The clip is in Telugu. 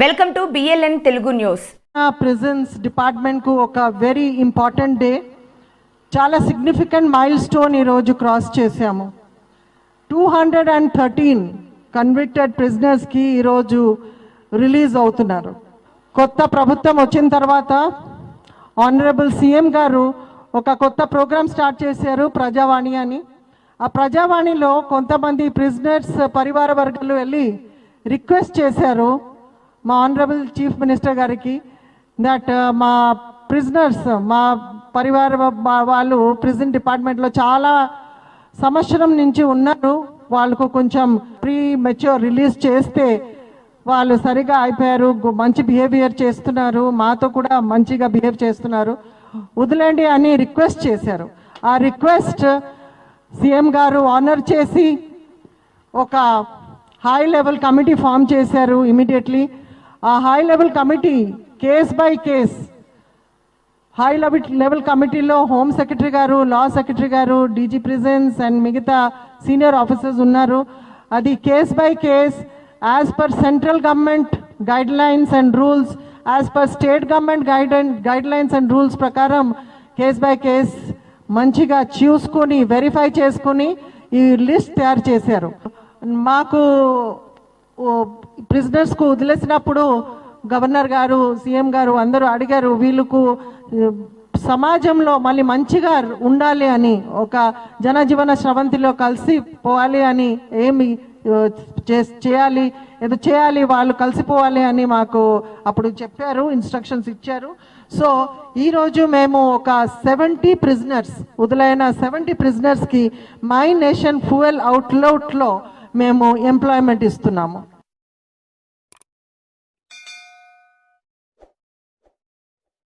Welcome to BLN Telugu news prisons డిపార్ట్మెంట్కు ఒక వెరీ ఇంపార్టెంట్ డే చాలా సిగ్నిఫికెంట్ మైల్ స్టోన్ ఈరోజు క్రాస్ చేశాము. Two hundred and thirteen convicted ప్రిజనర్స్కి ఈరోజు రిలీజ్ అవుతున్నారు. కొత్త ప్రభుత్వం వచ్చిన తర్వాత ఆనరబుల్ సీఎం గారు ఒక కొత్త ప్రోగ్రామ్ స్టార్ట్ చేశారు ప్రజావాణి అని. ఆ ప్రజావాణిలో కొంతమంది ప్రిజనర్స్ పరివార వర్గాలు వెళ్ళి రిక్వెస్ట్ చేశారు. మా ఆనరబుల్ చీఫ్ మినిస్టర్ గారికి దట్ uh, మా ప్రిజనర్స్ మా పరివార వాళ్ళు ప్రిజన్ డిపార్ట్మెంట్లో చాలా సంవత్సరం నుంచి ఉన్నారు. వాళ్ళకు కొంచెం ప్రీ మెచ్యూర్ రిలీజ్ చేస్తే వాళ్ళు సరిగా అయిపోయారు మంచి బిహేవియర్ చేస్తున్నారు మాతో కూడా మంచిగా బిహేవ్ చేస్తున్నారు. వదిలేండి అని రిక్వెస్ట్ చేశారు. ఆ రిక్వెస్ట్ సీఎం గారు ఆనర్ చేసి ఒక హై లెవెల్ కమిటీ ఫామ్ చేశారు ఇమీడియట్లీ ఆ high level committee case by case high level level కమిటీలో హోమ్ సెక్రటరీ గారు లా సెక్రటరీ గారు డీజీ ప్రిజెన్స్ అండ్ మిగతా సీనియర్ ఆఫీసర్స్ ఉన్నారు. అది case by case as per central government guidelines and rules as per state government guide guidelines and rules ప్రకారం కేస్ బై కేస్ మంచిగా చూసుకొని వెరిఫై చేసుకొని ఈ లిస్ట్ తయారు చేశారు. మాకు ప్రిజనర్స్కు వదిలేసినప్పుడు గవర్నర్ గారు సీఎం గారు అందరూ అడిగారు వీళ్ళకు సమాజంలో మళ్ళీ మంచిగా ఉండాలి అని ఒక జనజీవన స్రవంతిలో కలిసి పోవాలి అని ఏమి చేయాలి ఏదో చేయాలి వాళ్ళు కలిసిపోవాలి అని మాకు అప్పుడు చెప్పారు ఇన్స్ట్రక్షన్స్ ఇచ్చారు. సో ఈరోజు మేము ఒక సెవెంటీ ప్రిజనర్స్ వదిలైన సెవెంటీ ప్రిజనర్స్కి మై నేషన్ ఫ్యూయల్ అవుట్లౌట్లో మేము ఎంప్లాయ్మెంట్ ఇస్తున్నాము.